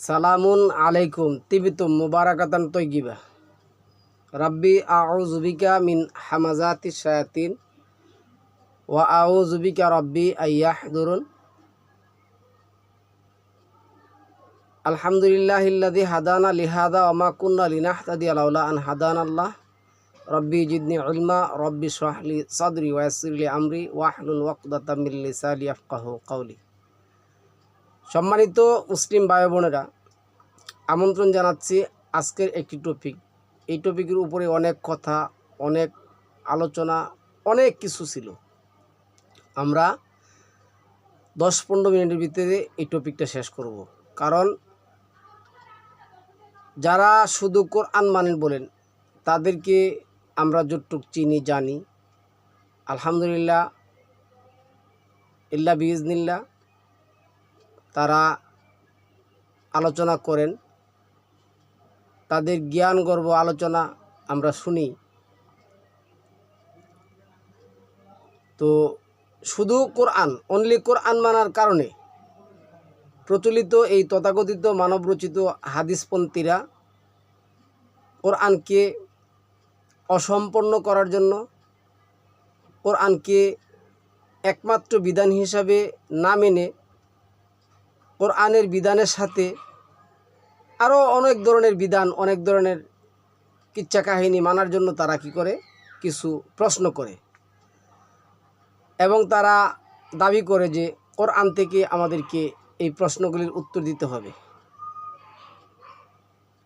সালামুন আলাইকুম তিবিতুম মুবারাকাতান তৈগিবা রাব্বি আউজুবিকা মিন হামাজাতি শায়াতিন ওয়া আউজুবিকা রাব্বি আইয়াহদুরুন আলহামদুলিল্লাহ ইল্লাযী হাদানা লিহাদা ওয়া মা কুন্না লিনাহতাদিয়া লাউলা আন হাদানা আল্লাহ রব্বি জিদনি ইলমা রব্বি শরাহলি সাদরি ওয়া ইয়াসসিরলি আমরি ওয়াহলুল ওয়াকদাতাম মিন লিসানি ইয়াফকাহু কাওলি সম্মানিত মুসলিম ভাই বোনেরা, আমন্ত্রণ জানাচ্ছি আজকের একটি টপিক এই টপিকের উপরে অনেক কথা, অনেক আলোচনা, অনেক কিছু ছিল। আমরা দশ পনেরো মিনিটের ভিতরে এই টপিকটা শেষ করব। কারণ যারা শুধু কোরআন মানেন বলেন, তাদেরকে আমরা যতটুক চিনি, জানি। আলহামদুলিল্লাহ, ইল্লা বিজনিল্লা তারা আলোচনা করেন। তাদের জ্ঞান গর্ব আলোচনা আমরা শুনি। তো শুধু কোরআন অনলি কোরআন মানার কারণে প্রচলিত এই তথাকথিত মানবরচিত হাদিসপন্থীরা কোরআনকে অসম্পন্ন করার জন্য কোরআনকে একমাত্র বিধান হিসাবে না মেনে কোরআনের বিধানের সাথে আরও অনেক ধরনের বিধান, অনেক ধরনের কিচ্ছা কাহিনী মানার জন্য তারা কি করে? কিছু প্রশ্ন করে। এবং তারা দাবি করে যে কোরআন থেকে আমাদেরকে এই প্রশ্নগুলির উত্তর দিতে হবে।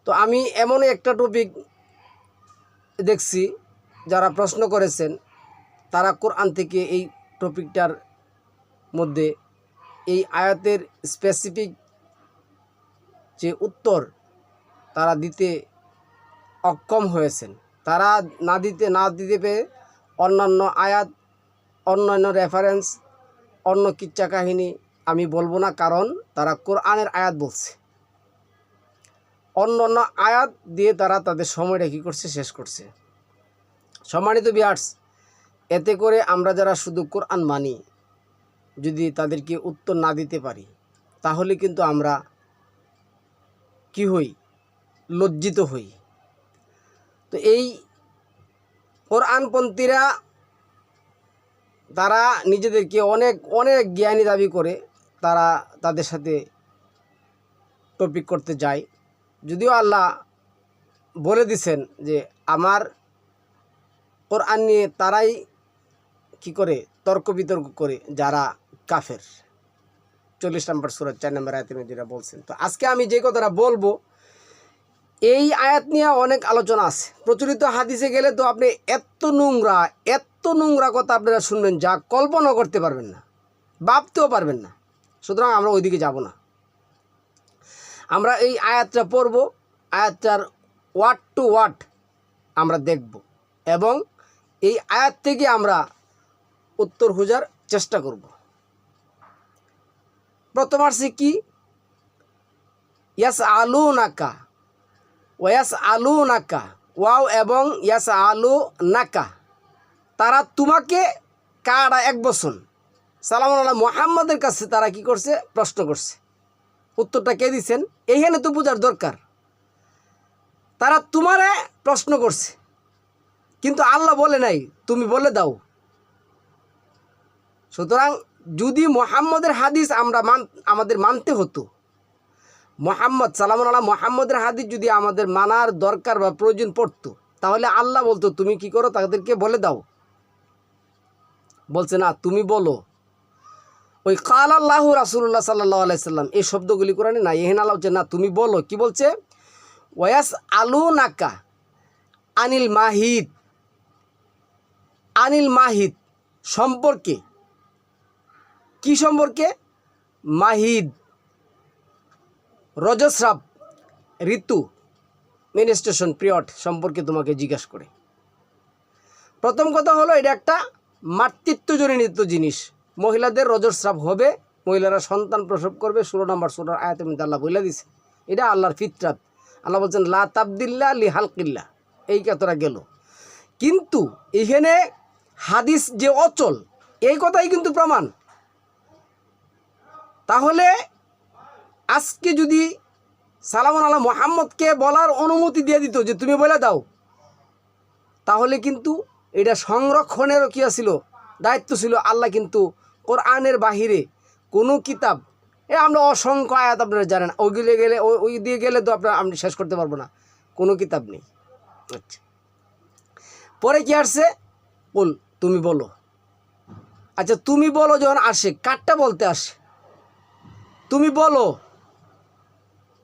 তো আমি এমন একটা টপিক দেখছি, যারা প্রশ্ন করেছেন, তারা কোরআন থেকে এই টপিকটার মধ্যে এই আয়াতের স্পেসিফিক যে উত্তর তারা দিতে অক্ষম হয়েছেন। তারা না দিতে না দিতে পেরে অন্যান্য আয়াত, অন্যান্য রেফারেন্স অন্য কিচ্ছা কাহিনী আমি বলব না, কারণ তারা কোরআনের আয়াত বলছে। অন্য অন্য আয়াত দিয়ে তারা তাদের সময়টা কী করছে, শেষ করছে। সম্মানিত বিয়ার্স এতে করে আমরা যারা শুধু কোরআন মানি যদি তাদেরকে উত্তর না দিতে পারি, তাহলে কিন্তু আমরা কি হই? লজ্জিত হই। তো এই কোরআনপন্থীরা তারা নিজেদেরকে অনেক অনেক জ্ঞানী দাবি করে তারা তাদের সাথে টপিক করতে যায়। যদিও আল্লাহ বলে দিছেন যে আমার কোরআন নিয়ে তারাই কি করে তর্ক বিতর্ক করে, যারা কাফের। চল্লিশ নম্বর সুরত চার নম্বর মধ্যে যেটা বলছেন। তো আজকে আমি যে কথাটা বলব, এই আয়াত নিয়ে অনেক আলোচনা আছে। প্রচলিত হাদিসে গেলে তো আপনি এত নোংরা এত নোংরা কথা আপনারা শুনবেন যা কল্পনা করতে পারবেন না, ভাবতেও পারবেন না। সুতরাং আমরা ওইদিকে যাব না। আমরা এই আয়াতটা পড়ব, আয়াতটার ওয়ার্ড টু ওয়ার্ড আমরা দেখব এবং এই আয়াত থেকে আমরা উত্তর খোঁজার চেষ্টা করব। প্রথম আসছে কি? ইয়াস আলু নাকা ওয়াস আলু নাকা ওয়াও এবং ইয়াস আলু নাকা তারা তোমাকে কারা এক বছর? সালাম আল্লাহ মোহাম্মদের কাছে তারা কি করছে? প্রশ্ন করছে। উত্তরটা কে দিচ্ছেন এইখানে তো বোঝার দরকার। তারা তোমারে প্রশ্ন করছে। কিন্তু আল্লাহ বলে নাই, তুমি বলে দাও। সুতরাং যদি মোহাম্মদের হাদিস আমরা মান, আমাদের মানতে হতো, মোহাম্মদ সালাম আল্লাহ মোহাম্মদের হাদিস যদি আমাদের মানার দরকার বা প্রয়োজন পড়তো, তাহলে আল্লাহ বলতো, তুমি কি করো? তাদেরকে বলে দাও। বলছে, না, তুমি বলো। ওই কাল আল্লাহ রাসুল্লাহ সাল্লাহ আলাইসাল্লাম এই শব্দগুলি কোরআনে না এহেন আল্লাহ হচ্ছে না, তুমি বলো। কি বলছে? ওয়াস আলু নাকা আনিল মাহিদ। আনিল মাহিদ সম্পর্কে কি সম্পর্কে? মাহিদ। রজস্রাব। ঋতু। মেনিস্ট্রেশন পিরিয়ড সম্পর্কে তোমাকে জিজ্ঞাসা করে। প্রথম কথা হলো, এটা একটা মাতৃত্বজনিত জিনিস। মহিলাদের রজস্রাব হবে, মহিলারা সন্তান প্রসব করবে, ষোলো নম্বর ষোলো আয়াত মধ্যে আল্লাহ বলে দিছে। এটা আল্লাহর ফিতরাত। আল্লাহ বলছেন, লা তাবদিল্লা লি হালকিল্লা। এই কথাটা গেল। কিন্তু এখানে হাদিস যে অচল, এই কথাই কিন্তু প্রমাণ। তাহলে আজকে যদি সালামুন আল্লাহ মোহাম্মদকে বলার অনুমতি দিয়ে দিত যে তুমি বলে দাও, তাহলে কিন্তু এটা সংরক্ষণেরও কী ছিল, দায়িত্ব ছিল। আল্লাহ কিন্তু কোরআনের বাহিরে কোনো কিতাব, এ আমরা অসংখ্য আয়াত আপনারা জানেন ওইগুলো গেলে ওই- দিয়ে গেলে তো আপনার আপনি শেষ করতে পারব না, কোনো কিতাব নেই। আচ্ছা। পরে কি আসছে? বল তুমি বলো। আচ্ছা তুমি বলো যখন আসে, কারটা বলতে আসে? তুমি বলো।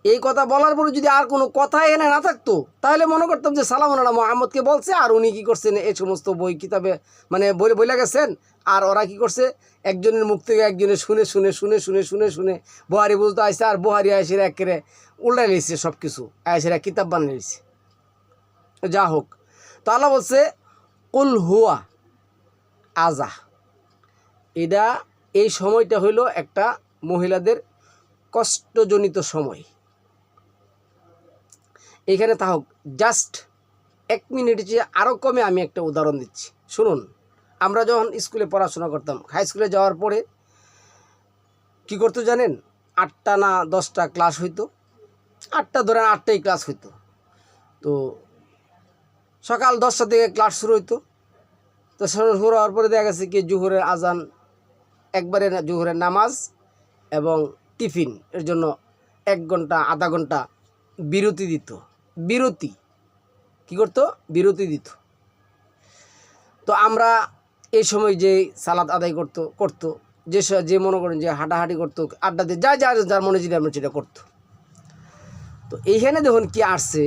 এই কথা বলার পরে যদি আর কোনো কথা এনে না থাকতো, তাহলে মনে করতাম যে সালাম আল্লাহ মোহাম্মদকে বলছে, আর উনি কী করছেন? এই সমস্ত বই কিতাবে মানে বই বলে গেছেন, আর ওরা কি করছে? একজনের মুখ থেকে একজনের শুনে শুনে শুনে শুনে শুনে শুনে বুহারি বুঝতে আসছে আর বুহারি আয়সের একেবারে উল্টাই লিখছে সব কিছু আয়সেরা কিতাব বানিয়ে নিয়েছে যা হোক। তো আল্লাহ বলছে, কুল হুয়া আজা এটা এই সময়টা হইল একটা মহিলাদের কষ্টজনিত সময়। এখানে তা হোক জাস্ট এক মিনিটের চেয়ে আরও কমে আমি একটা উদাহরণ দিচ্ছি। শুনুন, আমরা যখন স্কুলে পড়াশোনা করতাম হাই স্কুলে যাওয়ার পরে কি করতো জানেন? আটটা না দশটা ক্লাস হইতো। আটটা ধরেন আটটাই ক্লাস হইতো। তো সকাল দশটা থেকে ক্লাস শুরু হইতো। তো শুরু হওয়ার পরে দেখা গেছে কি, জুহরের আজান, একবারে জুহরের নামাজ এবং টিফিন এর জন্য এক ঘণ্টা, আধা ঘণ্টা বিরতি দিত। বিরতি। কি করতো? বিরতি দিত। তো আমরা এই সময় যে সালাদ আদায় করতো করতো, যে যে মনে করেন যে হাঁটাহাঁটি করতো, আড্ডা দিয়ে যা যা, যার মনে যেটা, আমরা সেটা করতো। তো এইখানে দেখুন কি আসছে।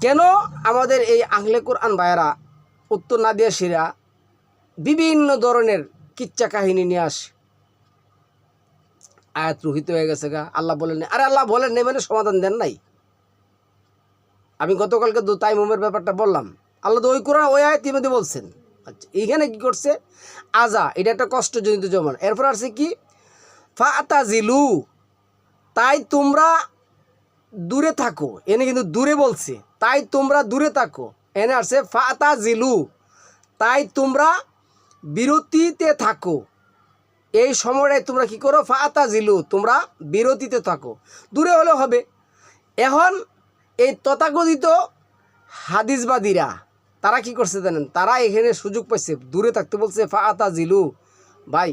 কেন আমাদের এই আহলে কোরআন ভাইয়েরা উত্তর না নাদিয়া শিরা বিভিন্ন ধরনের কিচ্ছা কাহিনী নিয়ে আসে। আয়াত রহিত হয়ে গেছে গা। আল্লাহ বলেন। আরে আল্লাহ বলেন নেই মানে সমাধান দেন নাই। আমি গতকালকে দু তাইমুমের ব্যাপারটা বললাম। আল্লাহ তো ওই কোরআন, ওই আয়াতের মধ্যে বলছেন। আচ্ছা এইখানে কি করছে? আজা এটা একটা কষ্টজনিত জমান। এরপর আসছে কি? ফাতাজিলু, তাই তোমরা দূরে থাকো। এনে কিন্তু দূরে বলছে। তাই তোমরা দূরে থাকো। এনে আসছে ফাতাজিলু, তাই তোমরা বিরতিতে থাকো। এই সময়টায় তোমরা কি করো? ফাতা জিলু তোমরা বিরতিতে থাকো। দূরে হলে হবে। এখন এই তথাকথিত হাদিসবাদীরা, তারা কি করছে জানেন? তারা এখানে সুযোগ পাইছে, দূরে থাকতে বলছে ফাতা জিলু ভাই,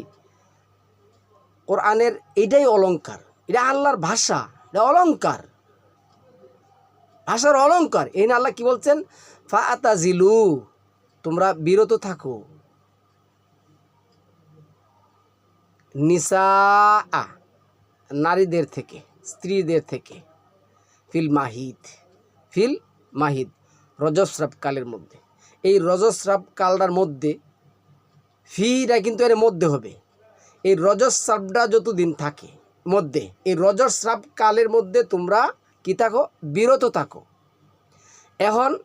কোরআনের এটাই অলঙ্কার এটা আল্লাহর ভাষা, এটা অলংকার। ভাষার অলঙ্কার এই আল্লাহ কি বলছেন? ফাতা জিলু তোমরা বিরত থাকো। নিসা নারীদের থেকে, স্ত্রীদের থেকে, ফিল মাহিদ ফিল মাহিদ, রজস্রাব কালের মধ্যে। এই রজস্রাব কালটার মধ্যে, ফিটা কিন্তু এর মধ্যে হবে। এই রজস্রাবটা যতদিন থাকে, মধ্যে, এই রজস্রাব কালের মধ্যে তোমরা কি থাকো? বিরত থাকো। এখন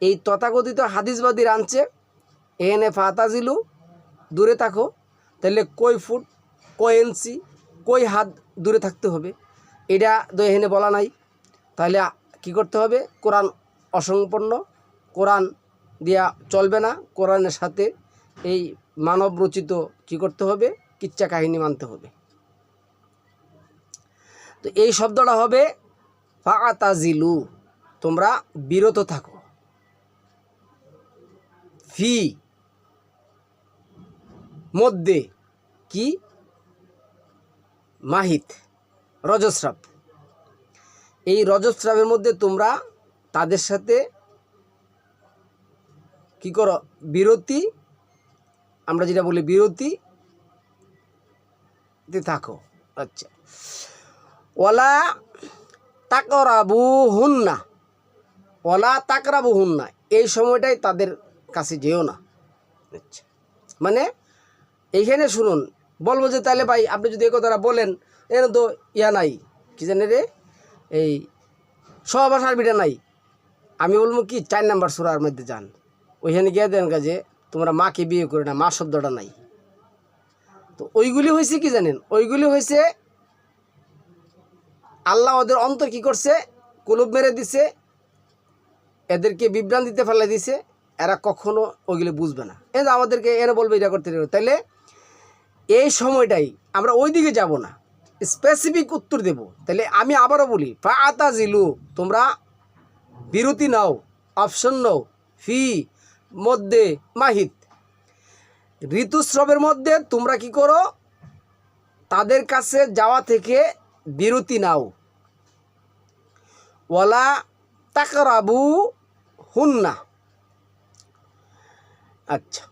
এই তথাকথিত হাদিসবাদী আনছে এনে ফাতাজিলু, দূরে থাকো। তাহলে কই ফুট কই ইঞ্চি কই হাত দূরে থাকতে হবে? এটা এখানে বলা নাই। তাহলে কি করতে হবে? কোরআন অসম্পন্ন কোরআন দিয়া চলবে না। কোরআনের সাথে এই মানব রচিত কি করতে হবে? কিচ্ছা কাহিনী মানতে হবে। তো এই শব্দটা হবে ফাতাজিলু। তোমরা বিরত থাকো। ফি মধ্যে কি? মাহিত, রজস্রাব। এই রজস্রাবের মধ্যে তোমরা তাদের সাথে কি করো? বিরতি। আমরা যেটা বলি বিরতি থাকো। আচ্ছা। ওলা তাকরাবু হুন্না ওলা তাকরাবু হুন্না এই সময়টাই তাদের কাছে যেও না। আচ্ছা। মানে এইখানে শুনুন। বলব যে তাহলে ভাই, আপনি যদি এই কথাটা বলেন, এখানে তো ইয়া নাই। কি জানে রে? এই সহবাস আরবিটা নাই। আমি বলব কি, চার নাম্বার সুরার মধ্যে যান। ওইখানে গিয়ে দেন কাজে তোমরা মাকে বিয়ে করে না মা শব্দটা নাই। তো ওইগুলি হয়েছে কি জানেন? ওইগুলি হয়েছে, আল্লাহ ওদের অন্তর কি করছে? কুলুব মেরে দিছে, এদেরকে বিভ্রান্তিতে ফেলে দিছে, এরা কখনো ওইগুলি বুঝবে না। যে আমাদেরকে এরা বলবে এটা করতে। তাইলে এই সময়টাই আমরা ওই দিকে যাব না। স্পেসিফিক উত্তর দেব। তাহলে আমি আবারও বলি ফাতা জিলু তোমরা বিরতি নাও অপশন নাও, ফি মধ্যে মাহিত। ঋতুস্রাবের মধ্যে তোমরা কি করো, তাদের কাছে যাওয়া থেকে বিরতি নাও। ওয়ালা তাকরাবু হুন্না। আচ্ছা।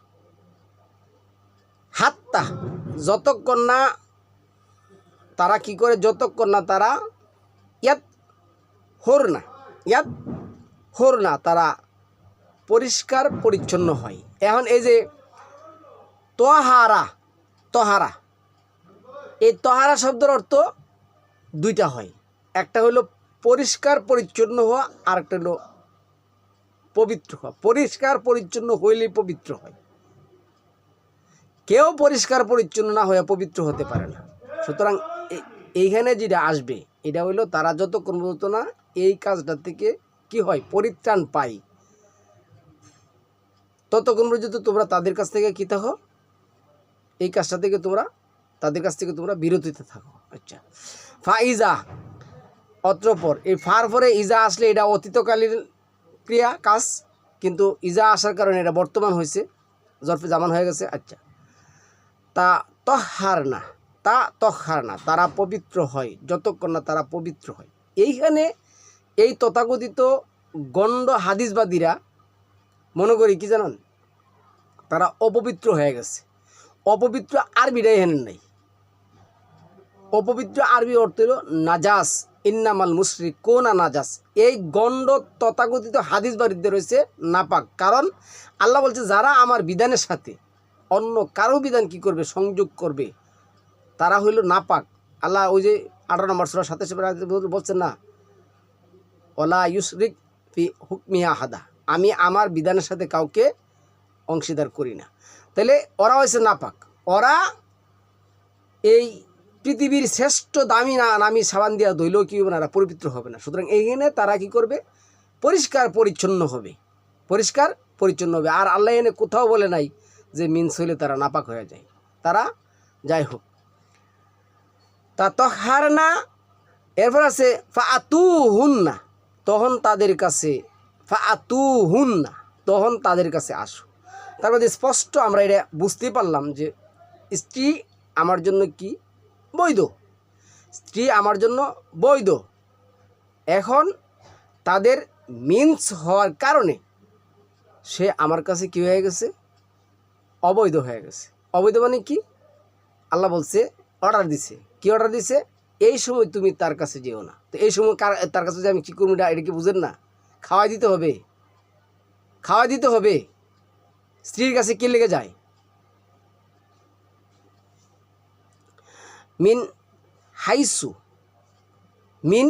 হাত্তা। যতক্ষণ না তারা কি করে যতক্ষণ না তারা ইয়াত হোর না, ইয়াত হোর না, তারা পরিষ্কার পরিচ্ছন্ন হয়। এখন এই যে তহারা তহারা, এই তহারা শব্দের অর্থ দুইটা হয়। একটা হলো পরিষ্কার পরিচ্ছন্ন হওয়া আর একটা হলো পবিত্র হওয়া। পরিষ্কার পরিচ্ছন্ন হইলেই পবিত্র হয়। কেউ পরিষ্কার পরিচ্ছন্ন না হয়ে পবিত্র হতে পারে না। সুতরাং এইখানে যেটা আসবে, এটা হইল তারা যত পর্যন্ত না, এই কাজটা থেকে কি হয়? পরিত্রাণ পাই ততক্ষণ পর্যন্ত তোমরা তাদের কাছ থেকে কী থাকো, এই কাজটা থেকে তোমরা, তাদের কাছ থেকে তোমরা বিরতিতে থাকো। আচ্ছা। ফাইজা অত্রপর এই ফার পরে ইজা আসলে এটা অতীতকালীন ক্রিয়া, কাজ, কিন্তু ইজা আসার কারণে এটা বর্তমান হয়েছে। জরফে জামান হয়ে গেছে। আচ্ছা। তা তহার না, তা তহার না, তারা পবিত্র হয়, যতক্ষণ না তারা পবিত্র হয়। এইখানে এই তথাকথিত গণ্ড হাদিসবাদীরা মনে করি কি জানেন? তারা অপবিত্র হয়ে গেছে। অপবিত্র আরবিটাই এখানে নাই। অপবিত্র আরবি অর্থ হলো নাজাস, ইন্নামাল মুশরিক, কোনা নাজাস। এই গণ্ড তথাকথিত হাদিস বাড়িতে রয়েছে নাপাক। কারণ আল্লাহ বলছে, যারা আমার বিধানের সাথে অন্য কারও বিধান কি করবে, সংযোগ করবে? তারা হইল নাপাক। আল্লাহ ওই যে আঠারো নম্বর সুরা সাতাশে বলছেন না, ওলা ইউসরিক ফি হুকমিয়া হাদা আমি আমার বিধানের সাথে কাউকে অংশীদার করি না। তাহলে ওরা হয়েছে নাপাক। ওরা এই পৃথিবীর শ্রেষ্ঠ দামি না নামি সাবান দিয়া ধইলেও কি হবে না? এরা পবিত্র হবে না। সুতরাং এইখানে তারা কি করবে? পরিষ্কার পরিচ্ছন্ন হবে। পরিষ্কার পরিচ্ছন্ন হবে। আর আল্লাহ এনে কোথাও বলে নাই যে মিন্স হইলে তারা নাপাক হয়ে যায়। তারা যাই হোক। তা তহার না এরপর আছে ফা আতু হুন না তখন তাদের কাছে ফা আতু হুন না তখন তাদের কাছে আসো। তার মধ্যে স্পষ্ট আমরা এটা বুঝতে পারলাম যে স্ত্রী আমার জন্য কি বৈধ? স্ত্রী আমার জন্য বৈধ। এখন তাদের মিন্স হওয়ার কারণে সে আমার কাছে কি হয়ে গেছে? অবৈধ হয়ে গেছে। অবৈধ মানে কি? আল্লাহ বলছে অর্ডার দিছে। কি অর্ডার দিছে? এই সময় তুমি তার কাছে যেও না। তো এই সময় কার তার কাছে যে আমি কী করব এটা কি বুঝেন না? খাওয়াই দিতে হবে। খাওয়াই দিতে হবে। স্ত্রীর কাছে কে লেগে যায়? মিন হাইসু। মিন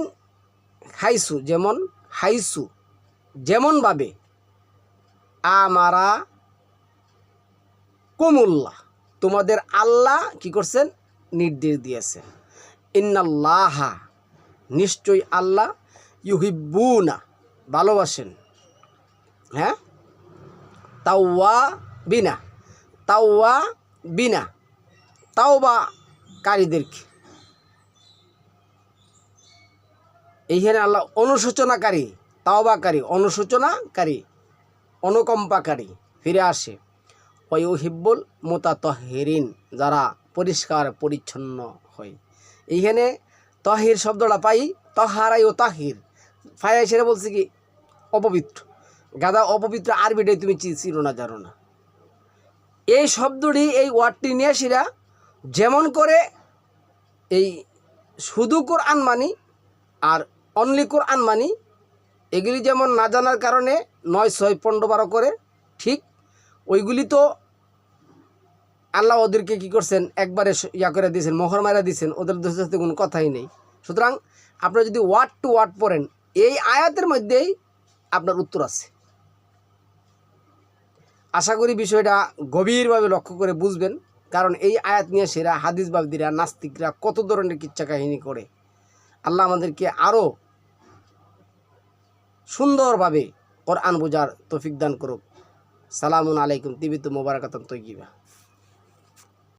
হাইসু যেমন হাইসু যেমনভাবে আমারা কুমুল্লাহ। তোমাদের আল্লাহ কি করছেন? নির্দেশ দিয়েছেন। ইন্নাল্লাহা, নিশ্চয়ই আল্লাহ ইউহিব্বুনা, ভালোবাসেন। হ্যাঁ? তাওয়া বিনা তাওয়া বিনা তাওবা কারীদেরকে এইখানে আল্লাহ অনুশোচনাকারী, তাওবাকারী, অনুশোচনাকারী, অনুকম্পাকারী, ফিরে আসে। ওই হিব্বুল মোতাতহেরিন, যারা পরিষ্কার, পরিচ্ছন্ন হয়। এইখানে তহির শব্দটা পাই, তহারাই ও তাহির। ফায়া সেটা বলছে কি, অপবিত্র। গাদা অপবিত্র আরবিটাই তুমি চি- চিনো না, জানো না। এই শব্দটি, এই ওয়ার্ডটি নিয়ে সেরা যেমন করে এই শুধু কোরআন মানি আর অনলি কোরআন মানি, এগুলি যেমন না জানার কারণে নয়, ছয়, পনেরো, বারো করে, ঠিক ওইগুলি তো আল্লাহ ওদেরকে কি করছেন? একবারে ইয়া করে দিয়েছেন, মোহর মারা দিয়েছেন, ওদের সাথে কোনো কথাই নেই। সুতরাং আপনারা যদি ওয়ার্ড টু ওয়ার্ড পড়েন, এই আয়াতের মধ্যেই আপনার উত্তর আছে। আশা করি বিষয়টা গভীরভাবে লক্ষ্য করে বুঝবেন, কারণ এই আয়াত নিয়ে সেরা হাদিসবাদীরা, নাস্তিকরা কত ধরনের কিচ্ছা কাহিনী করে। আল্লাহ আমাদেরকে আরও সুন্দরভাবে কোরআন বোঝার তৌফিক দান করুক। সালামুন আলাইকুম তিবিত মোবারকাতন তৈকিবা